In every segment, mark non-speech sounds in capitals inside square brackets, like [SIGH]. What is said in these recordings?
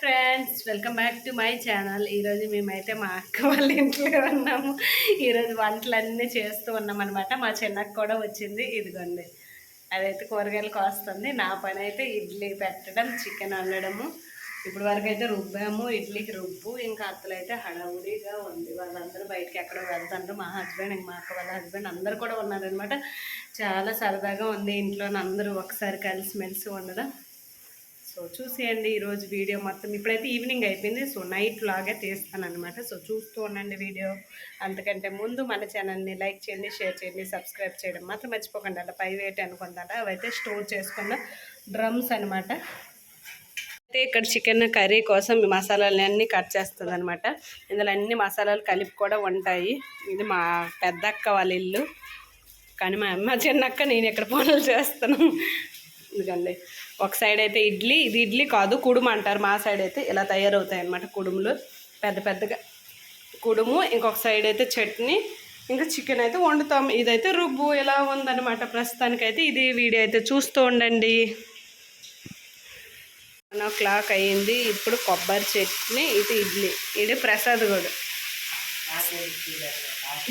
Friends welcome back to my channel ఈరోజు మేమైతే మా అక్క వాళ్ళ ఇంట్లో ఉన్నాము. ఈరోజు వంటలన్నీ చేస్తూ ఉన్నాం అనమాట మా చిన్నక్క కూడా వచ్చింది. ఇదిగోండి అదైతే కూరగాయలు కోస్తుంది. నా పని అయితే ఇడ్లీ పెట్టడం చికెన్ వండడము. ఇప్పుడు వరకు అయితే రుబ్బాము ఇడ్లీకి రుబ్బు. ఇంకా అత్తలు అయితే హడావుడిగా ఉంది. వాళ్ళందరూ బయటకి ఎక్కడో వెళ్తారు మా హస్బెండ్ ఇంకా మా అక్క వాళ్ళ హస్బెండ్ అందరు కూడా ఉన్నారనమాట చాలా సరదాగా ఉంది. ఇంట్లో అందరూ ఒకసారి కలిసిమెలిసి ఉండడం. సో చూసేయండి ఈరోజు వీడియో మొత్తం. ఇప్పుడైతే ఈవినింగ్ అయిపోయింది. సో నైట్ లాగే తీస్తాను అనమాట సో చూస్తూ ఉండండి వీడియో. అంతకంటే ముందు మన ఛానల్ని లైక్ చేయండి షేర్ చేయండి సబ్స్క్రైబ్ చేయడం మాత్రం మర్చిపోకండి. అలా పై వేట్ అనుకుందాట అవైతే స్టోర్ చేసుకున్న డ్రమ్స్ అనమాట అయితే ఇక్కడ చికెన్ కర్రీ కోసం మసాలాలని అన్నీ కట్ చేస్తుంది అనమాట ఇందులో అన్ని మసాలాలు కలిపి కూడా ఉంటాయి. ఇది మా పెద్దక్క వాళ్ళ ఇల్లు. కానీ మా అమ్మ చిన్నక్క నేను ఇక్కడ పనులు చేస్తాను ఎందుకండి ఒక సైడ్ అయితే ఇడ్లీ ఇది ఇడ్లీ కాదు కుడుము అంటారు. మా సైడ్ అయితే ఇలా తయారవుతాయి అన్నమాట కుడుములు. పెద్ద పెద్దగా కుడుము ఇంకొక సైడ్ అయితే చట్నీ. ఇంకా చికెన్ అయితే వండుతాం. ఇదైతే రుబ్బు ఎలా ఉందన్నమాట ప్రస్తుతానికైతే. ఇది వీడియో అయితే చూస్తూ ఉండండి. వన్ ఓ క్లాక్ అయ్యింది. ఇప్పుడు కొబ్బరి చట్నీ ఇది ఇడ్లీ. ఇది ప్రసాద్ కూడా.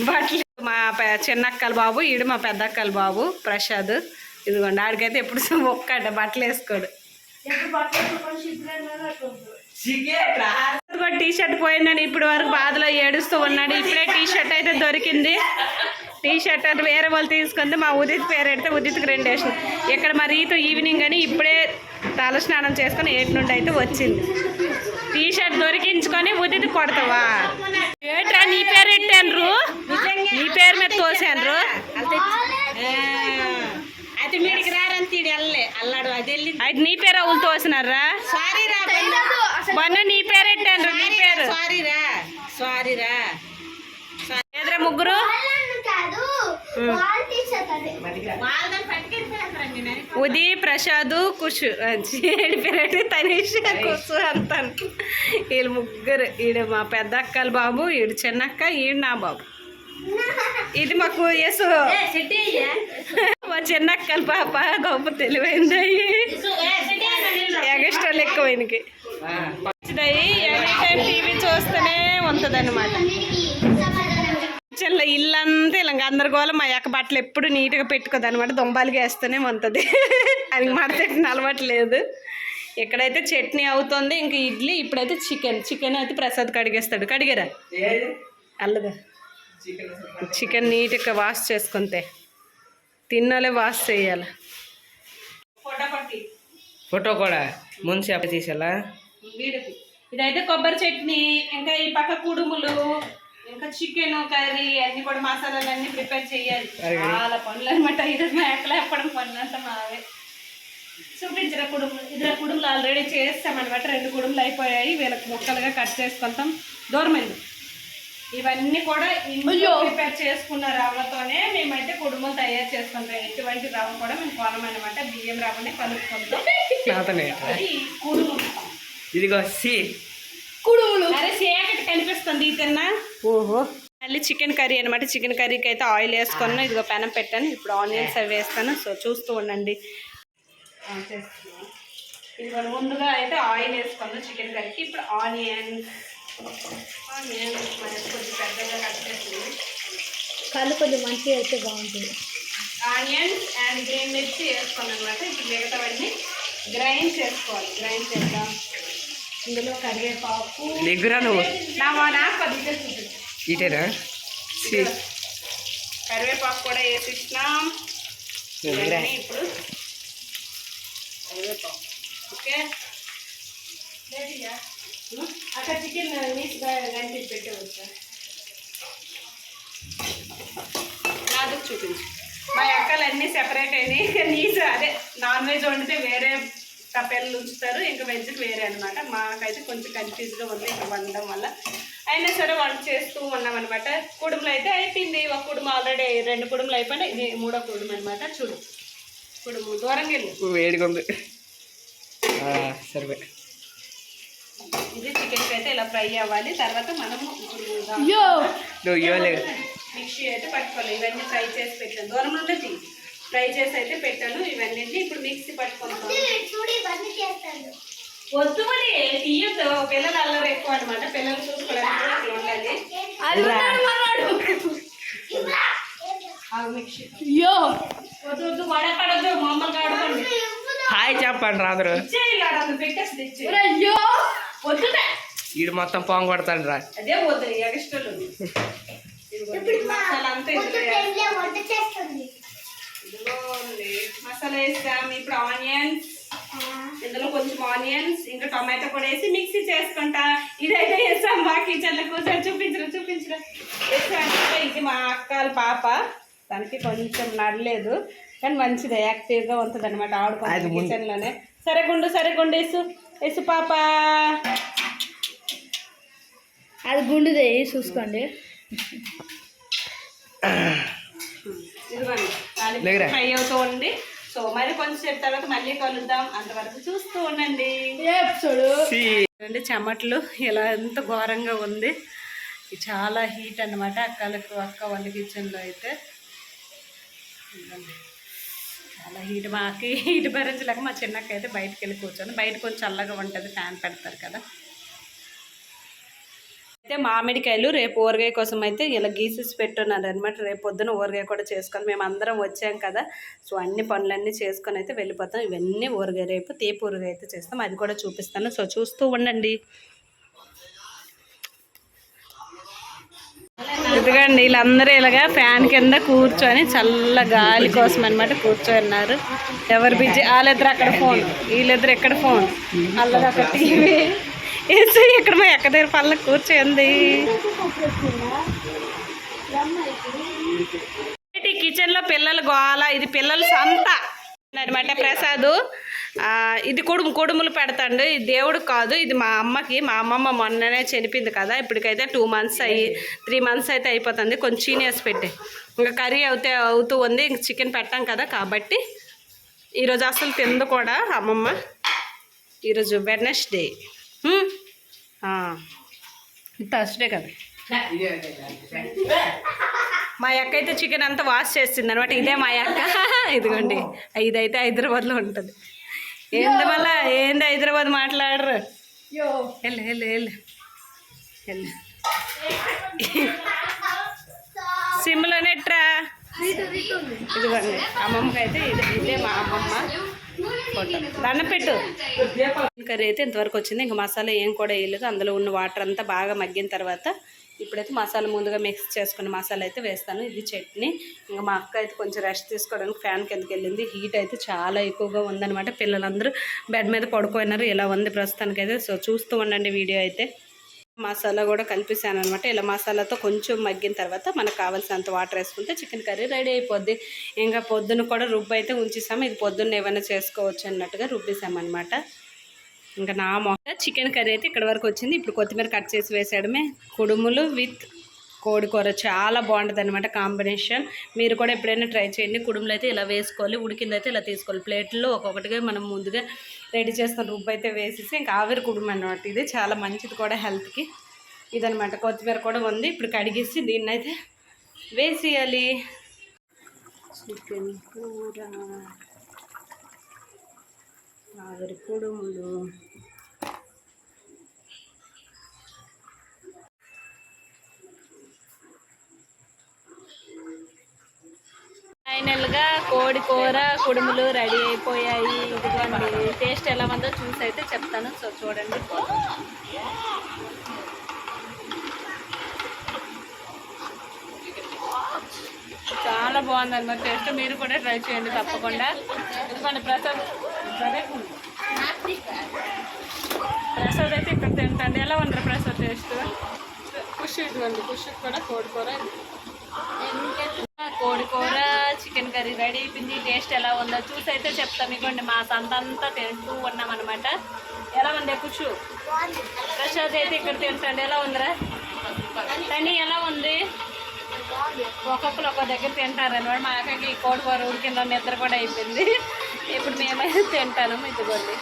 బట్టలు మా చిన్నక్కల బాబు ఈడు మా పెద్దక్కల బాబు ప్రసాద్. ఇదిగోండి ఆడికైతే ఎప్పుడు [LAUGHS] ఒక్కట బట్టలు వేసుకోడు. టీ షర్ట్ పోయిందని ఇప్పుడు వరకు బాధలో ఏడుస్తూ ఉన్నాడు. ఇప్పుడే టీ షర్ట్ అయితే దొరికింది. టీ షర్ట్ అంటే వేరే వాళ్ళు తీసుకుంది. మా ఉదిత్ పేరు పెడితే ఉదిత్కి రెండు వేసిన ఇక్కడ మా రీతు ఈవినింగ్ అని ఇప్పుడే తల స్నానం చేసుకొని ఏటి నుండి అయితే వచ్చింది. టీ షర్ట్ దొరికించుకొని ఉదిత్ కొడతావా? ఏట్రా నీ పేరు పెట్టాను నీ పేరు మీద తోసాను అయితే నీ పేరు అవులు తోసినారా సారీ రా మొన్న నీ పేరు పెట్టాను నీ పేరు? సారీ రా సారీ రా. ఎదురా ముగ్గురు? ఉది ప్రసాద్ కుష్. ఏడు పేరు తనీష్ కుషు అంతాను వీళ్ళు ముగ్గురు. ఈడు మా పెద్ద అక్కల బాబు ఈడు చిన్నక్క ఈడు నా బాబు. [LAUGHS] ఇది మాకు యసు. మా చిన్నక్కల పాప గొప్ప తెలివైంది ఎగస్ట్రాలు ఎక్కువ ఈయనకి. మంచిదయ్యి ఎనీ టైం టీవీ చూస్తూనే ఉంటుంది అనమాట చిల్ల ఇల్లంతా ఇలా గందరగోళం మా యొక్క బట్టలు ఎప్పుడు నీట్గా పెట్టుకోదు అనమాట దొంబాలుగా వేస్తూనే ఉంటుంది. అది మడతెట్టిన అలవాటు లేదు. ఇక్కడైతే చట్నీ అవుతుంది ఇంక ఇడ్లీ ఇప్పుడైతే చికెన్. చికెన్ అయితే ప్రసాద్ కడిగేస్తాడు. కడిగారా? అల్లదా? చికెన్ నీట్గా వాష్ చేసుకుంటే. తిన్నాలే వాష్ చేయాలి. ఫోటో కూడా ముందు అప్పు తీసేలా? ఇదైతే కొబ్బరి చట్నీ ఇంకా ఈ పక్క కుడుములు ఇంకా చికెన్ కర్రీ అన్ని కూడా మసాలాలు అన్ని ప్రిపేర్ చేయాలి. చాలా పనులు అనమాట ఇది మేకలు ఎప్పడం పనులు అంతా మావే. చూపించరా కుడుములు? ఇద్దరు కుడుములు ఆల్రెడీ చేస్తామన్నమాట రెండు కుడుములు అయిపోయాయి. వీళ్ళకి ముక్కలుగా కట్ చేసుకుంటాం దూరమైంది ఇవన్నీ కూడా ఇంట్లో ప్రిపేర్ చేసుకున్న రవ్వతోనే మేమైతే కుడుములు తయారు చేసుకుంటాం ఎటువంటి రవ్వ కూడా మేము కొనమన్నమాట బియ్యం రవ్వనే కలుపుకుంటాం. కుడుము ఇదిగో సి. అరే చీకటి కనిపిస్తుంది? తిన్నా? ఓహో. మళ్ళీ చికెన్ కర్రీ అనమాట చికెన్ కర్రీకి అయితే ఆయిల్ వేసుకున్నాను ఇదిగో పెనం పెట్టాను. ఇప్పుడు ఆనియన్స్ అవి వేస్తాను. సో చూస్తూ ఉండండి. ఇదిగో ముందుగా అయితే ఆయిల్ వేసుకున్నాను చికెన్ కర్రీకి. ఇప్పుడు ఆనియన్ ఆనియన్ కళ్ళు కొంచెం మంచిగా అయితే బాగుంటుంది. ఆనియన్స్ అండ్ గ్రీన్ మిర్చి వేసుకున్నాను అనమాట ఇప్పుడు మిగతావన్నీ గ్రైండ్ చేసుకోవాలి. గ్రైండ్ చేద్దాం. ఇందులో కరివేపాకు. దగ్గర ఇటేనా? సి కరివేపాకు కూడా వేసిస్తున్నాం ఇప్పుడు కరివేపాకు. ఓకే? అక్కడ చికెన్ నీట్గా గంటి పెట్టవచ్చు? నాది చూపించు. మా అక్కలు అన్నీ సెపరేట్ అయినాయి. ఇక నీసు అదే నాన్ వెజ్ వండితే వేరే తపెళ్ళు ఉంచుతారు ఇంకా వెజ్కి వేరే అనమాట మాకైతే కొంచెం కన్ఫ్యూజ్గా ఉంది ఇక్కడ వండడం వల్ల. అయినా సరే వంట చేస్తూ ఉన్నాం అనమాట కుడుములు అయితే అయిపోయింది. ఒక కుడుము ఆల్రెడీ రెండు కుడుములు అయిపోయినాయి. ఇది మూడో కుడుము అనమాట చూడు. కుడుము దూరంగా వెళ్ళి. వేడిగా ఉంది ఆ, సరిపోయి ఇది చికెన్కి అయితే ఇలా ఫ్రై అవ్వాలి. తర్వాత మనము మిక్సీ అయితే పట్టుకోవాలి. ఇవన్నీ ఫ్రై చేసి పెట్టాను. దూరం ఉంటుంది ఫ్రై చేసి అయితే పెట్టాను. ఇవన్నీ ఇప్పుడు మిక్సీ పట్టుకుంటాను వద్దు మరి. తీయొద్దు. పిల్లలు అల్లరి ఎక్కువ అనమాట పిల్లలు చూసుకోవడానికి అట్లా ఉండాలి. వద్దు వద్దు. వడపడద్దు మామూలుగా ఆడుకోండి హాయ్ చెప్పండి రా అందరూ ఇచ్చేయి ఇలా అందులో పెట్టేసి తెచ్చి అయ్యో వీడు మొత్తం పాము కొడతాడు రా అదే వద్దు ఎగస్టలు మసాలా అంతా ఇందులో వేస్తాం. ఇదిగోండి. మసాలా వేస్తాం ఇప్పుడు ఆనియన్స్. ఇందులో కొంచెం ఆనియన్స్ ఇంకా టొమాటో కూడా వేసి మిక్సీ చేసుకుంటా. ఇదైతే వేస్తాం మా కిచెన్లో. కూర్చొని చూపించరు చూపించరు. వేసామంటే ఇది మా అక్కల పాప. దానికి కొంచెం నడలేదు. కానీ మంచిది యాక్టివ్గా ఉంటుంది అనమాట ఆడుకుంటుంది కిచెన్లోనే సరే గుండు సరే గుండు వేసు వేసు పాప. అది గుండుదే చూసుకోండి. ఫ్రై అవుతూ ఉంది. సో మరి కొంచెం తర్వాత మళ్ళీ కలుద్దాం. అంతవరకు చూస్తూ ఉండండి. సి. చూడండి చెమట్లు ఇలా ఎంత ఘోరంగా ఉంది. చాలా హీట్ అన్నమాట అక్కలకు అక్క వంట కిచెన్లో అయితే. చాలా హీట్ మాకి హీట్ భరించలేక మా చిన్నక్క అయితే బయటకు వెళ్ళి కూర్చొని బయట కొంచెం చల్లగా ఉంటుంది ఫ్యాన్ పెడతారు కదా. అయితే మామిడికాయలు రేపు ఊరగాయ కోసం అయితే ఇలా గీసేసి పెట్టున్నారు అనమాట రేపు పొద్దున ఊరగాయ కూడా చేసుకొని మేము అందరం వచ్చాం కదా. సో అన్ని పనులన్నీ చేసుకొని అయితే వెళ్ళిపోతాం. ఇవన్నీ ఊరగాయ రేపు తీపి ఊరగాయ అయితే చేస్తాం. అది కూడా చూపిస్తాను. సో చూస్తూ ఉండండి. ఇదిగండి వీళ్ళందరూ ఇలాగా ఫ్యాన్ కింద కూర్చొని చల్ల గాలి కోసం అనమాట కూర్చోన్నారు. ఎవరు బిజీ? వాళ్ళిద్దరు అక్కడ ఫోన్. వీళ్ళిద్దరు ఎక్కడ ఫోన్. వాళ్ళది అక్కడ టీవీ. వేసి ఇక్కడ మా ఎక్క దగ్గర పళ్ళ కూర్చోంది. కిచెన్లో పిల్లలు గోళ ఇది పిల్లల సంత. అనమాట ప్రసాద్. ఇది కుడుము కుడుములు పెడతాండు. ఇది దేవుడు కాదు. ఇది మా అమ్మకి. మా అమ్మమ్మ మొన్ననే చనిపోయింది కదా. ఇప్పటికైతే టూ మంత్స్ అయ్యి త్రీ మంత్స్ అయితే అయిపోతుంది. కొంచెం చీనియస్ పెట్టి. ఇంకా కర్రీ అవుతే అవుతూ ఉంది. ఇంక చికెన్ పెట్టాం కదా కాబట్టి ఈరోజు అసలు తిందు కూడా అమ్మమ్మ. ఈరోజు వెడ్నెస్డే. థర్స్డే కదా. మా అక్క అయితే చికెన్ అంతా వాష్ చేసింది అనమాట ఇదే మా అక్క. [LAUGHS] ఇదిగోండి. ఇదైతే హైదరాబాద్లో ఉంటుంది. ఏంది మళ్ళా ఏంది హైదరాబాద్ మాట్లాడరు? వెళ్ళు వెళ్ళు వెళ్ళు. వెళ్ళు. ఇదిగోండి. అమ్మమ్మకి అయితే ఇది ఇదే మా అమ్మమ్మ దండం పెట్టు. కర్రీ అయితే ఇంతవరకు వచ్చింది. ఇంకా మసాలా ఏం కూడా వేయలేదు. అందులో ఉన్న వాటర్ అంతా బాగా మగ్గిన తర్వాత ఇప్పుడైతే మసాలా ముందుగా మిక్స్ చేసుకున్న మసాలా అయితే వేస్తాను. ఇది చట్నీ. ఇంకా మా అక్క అయితే కొంచెం రెస్ట్ తీసుకోవడానికి ఫ్యాన్ కిందకి వెళ్ళింది. హీట్ అయితే చాలా ఎక్కువగా ఉందన్నమాట. పిల్లలందరూ బెడ్ మీద పడుకోయినారు. ఇలా ఉంది ప్రస్తుతానికి అయితే సో చూస్తూ ఉండండి వీడియో అయితే. మసాలా కూడా కలిపిస్తాను అనమాట ఇలా మసాలాతో కొంచెం మగ్గిన తర్వాత మనకు కావాల్సినంత వాటర్ వేసుకుంటే చికెన్ కర్రీ రెడీ అయిపోద్ది. ఇంకా పొద్దున్న కూడా రుబ్బు అయితే ఉంచేసాము. ఇది పొద్దున్న ఏమైనా చేసుకోవచ్చు అన్నట్టుగా రుబ్బేసామన్నమాట ఇంకా నా మొక్క చికెన్ కర్రీ అయితే ఇక్కడ వరకు వచ్చింది. ఇప్పుడు కొత్తిమీర కట్ చేసి వేసాడమే కుడుములు విత్ కోడికూర చాలా బాగుంటుంది అనమాట కాంబినేషన్. మీరు కూడా ఎప్పుడైనా ట్రై చేయండి. కుడుములు అయితే ఇలా వేసుకోవాలి. ఉడికింది అయితే ఇలా తీసుకోవాలి. ప్లేట్లో ఒక్కొక్కటిగా మనం ముందుగా రెడీ చేసుకుని రుబ్బు అయితే వేసేసి ఇంకా ఆవిరి కుడుము అనమాట ఇది. చాలా మంచిది కూడా హెల్త్కి ఇదనమాట కొత్తిమీర కూడా ఉంది. ఇప్పుడు కడిగేసి దీన్ని అయితే వేసేయాలి. చికెన్ కూర. ఆవిరి కుడుములు. ఫైనల్గా కోడి కూర కుడుములు రెడీ అయిపోయాయి. ఇదిగోండి టేస్ట్ ఎలా ఉందో చూసి అయితే చెప్తాను. సో చూడండి. చాలా బాగుంది అనమాట టేస్ట్. మీరు కూడా ట్రై చేయండి తప్పకుండా. ఎందుకంటే ప్రసాద్. సరే ప్రసాద్ అయితే ఇక్కడ తింటండి. ఎలా ఉంది ప్రసాద్ టేస్ట్? ఖుషి ఇదిగోండి ఖుషి కూడా కోడి కూర కోడి కూర చికెన్ కర్రీ రెడీ. అయిపోయింది టేస్ట్ ఎలా ఉందో చూసి అయితే చెప్తాం. ఇవ్వండి మా సంత అంతా తింటూ ఉన్నాం అనమాట ఎలా ఉంది కుషు ప్రసాద్ అయితే ఇక్కడ తింటండి. ఎలా ఉందిరా? కానీ ఎలా ఉంది? ఒక్కొక్కరు ఒక్కొక్క దగ్గర తింటారు అనమాట మా అక్కకి కోడి కూర ఉడికిన నిద్ర కూడా అయిపోయింది. ఇప్పుడు మేమైతే తింటాను ఇదిగోండి